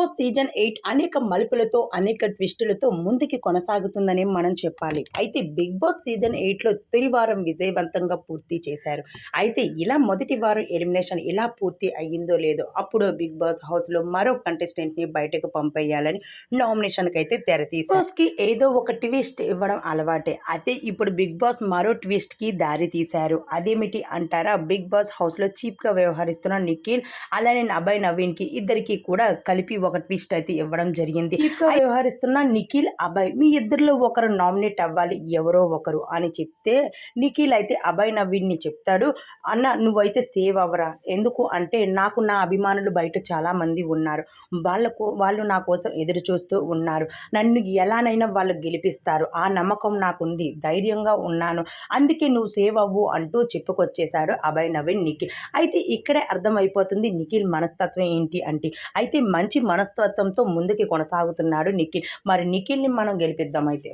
Boss season eight అనేక మలుపులతో అనేక ట్విస్టులతో ముందుకి కొనసాగుతుందని మనం చెప్పాలి. అయితే బిగ్ బాస్ సీజన్ ఎయిట్లో తొలి వారం విజయవంతంగా పూర్తి చేశారు. అయితే ఇలా మొదటి వారం ఎలిమినేషన్ ఇలా పూర్తి అయ్యిందో లేదో అప్పుడు బిగ్ బాస్ హౌస్లో మరో కంటెస్టెంట్ని బయటకు పంపేయాలని నామినేషన్కి అయితే తెరతీశారు బాస్కి ఏదో ఒక ట్విస్ట్ ఇవ్వడం అలవాటే. అయితే ఇప్పుడు బిగ్ బాస్ మరో ట్విస్ట్కి దారి తీశారు. అదేమిటి అంటారా? బిగ్ బాస్ హౌస్లో చీప్గా వ్యవహరిస్తున్న నిఖిల్ అలానే అభయ్ నవీన్కి ఇద్దరికి కూడా కలిపి ఒక ట్విస్ట్ అయితే ఇవ్వడం జరిగింది. వ్యవహరిస్తున్న నిఖిల్ అభయ్ మీ ఇద్దరిలో ఒకరు నామినేట్ అవ్వాలి ఎవరో ఒకరు అని చెప్తే నిఖిల్ అయితే అభయ్ నవీన్ని చెప్తాడు. అన్న నువ్వైతే సేవ్ అవ్వరా? ఎందుకు? అంటే నాకు నా అభిమానులు బయట చాలా మంది ఉన్నారు. వాళ్ళకు వాళ్ళు నా కోసం ఎదురు చూస్తూ ఉన్నారు. నన్ను ఎలానైనా వాళ్ళు గెలిపిస్తారు. ఆ నమ్మకం నాకుంది. ధైర్యంగా ఉన్నాను. అందుకే నువ్వు సేవ్ అవ్వు అంటూ చెప్పుకొచ్చేశాడు అభయ్ నవీన్ నిఖిల్. అయితే ఇక్కడే అర్థమైపోతుంది నిఖిల్ మనస్తత్వం ఏంటి అంటే అయితే మంచి మనస్తత్వంతో ముందుకి కొనసాగుతున్నాడు నిఖిల్. మరి నిఖిల్ని మనం గెలిపిద్దాం అయితే?